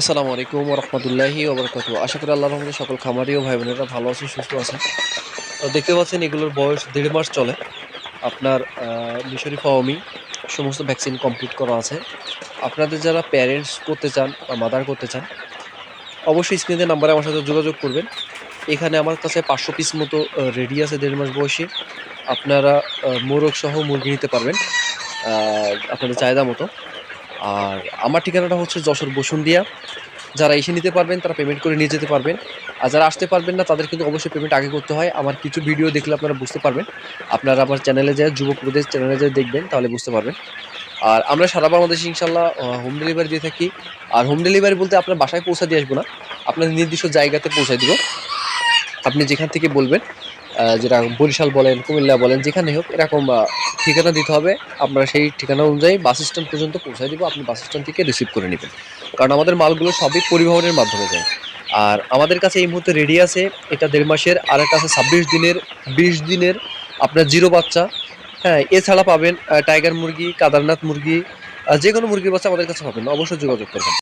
আসসালামু আলাইকুম রহমতুল্লাহি ওবরকাত আশা করি আল্লাহ রহমতে সকল খামারি ও ভাই বোনেরা ভালো আছেন, সুস্থ আছেন। তো দেখতে পাচ্ছেন এগুলোর বয়স দেড় মাস চলে। আপনার মিশরি ফাওমি সমস্ত ভ্যাকসিন কমপ্লিট করা আছে। আপনাদের যারা প্যারেন্টস করতে চান বা মাদার করতে চান, অবশ্যই স্ক্রিনে নাম্বারে আমার সাথে যোগাযোগ করবেন। এখানে আমার কাছে পাঁচশো পিস মতো রেডি আছে দেড় মাস বয়সী। আপনারা মোরগ সহ মুরগি নিতে পারবেন আপনাদের চাহিদা মতো। আর আমার ঠিকানাটা হচ্ছে যশোর বসুন্দিয়া যারা এসে নিতে পারবেন, তারা পেমেন্ট করে নিয়ে যেতে পারবেন। আর যারা আসতে পারবেন না, তাদের কিন্তু অবশ্যই পেমেন্ট আগে করতে হয়। আমার কিছু ভিডিও দেখলে আপনারা বুঝতে পারবেন। আপনারা আমার চ্যানেলে যায় যুব প্রদেশ চ্যানেলে যায় দেখবেন, তাহলে বুঝতে পারবেন। আর আমরা সারা বাংলাদেশে ইনশাল্লাহ হোম ডেলিভারি দিয়ে থাকি। আর হোম ডেলিভারি বলতে আপনার বাসায় পৌঁছা দিয়ে আসব না। আপনার নির্দিষ্ট জায়গাতে পৌঁছায় দিব। আপনি যেখান থেকে বলবেন। যেটা বরিশাল বলেন, কুমিল্লা বলেন যেখানে হোক, এরকম ঠিকানা দিতে হবে। আমরা সেই ঠিকানা অনুযায়ী বাস স্ট্যান্ড পর্যন্ত পৌঁছায় দিব, আপনি বাস স্ট্যান্ড থেকে রিসিভ করে নেবেন। কারণ আমাদের মালগুলো সবই পরিবহনের মাধ্যমে যায়। আর আমাদের কাছে এই মুহূর্তে রেডি আছে, এটা দেড় মাসের, আর একটা আছে ছাব্বিশ দিনের, বিশ দিনের আপনার জিরো বাচ্চা। হ্যাঁ এছাড়া পাবেন টাইগার মুরগি, কাদারনাথ মুরগি যে কোনো মুরগির বাচ্চা আমাদের কাছে পাবেন। অবশ্যই যোগাযোগ করবেন।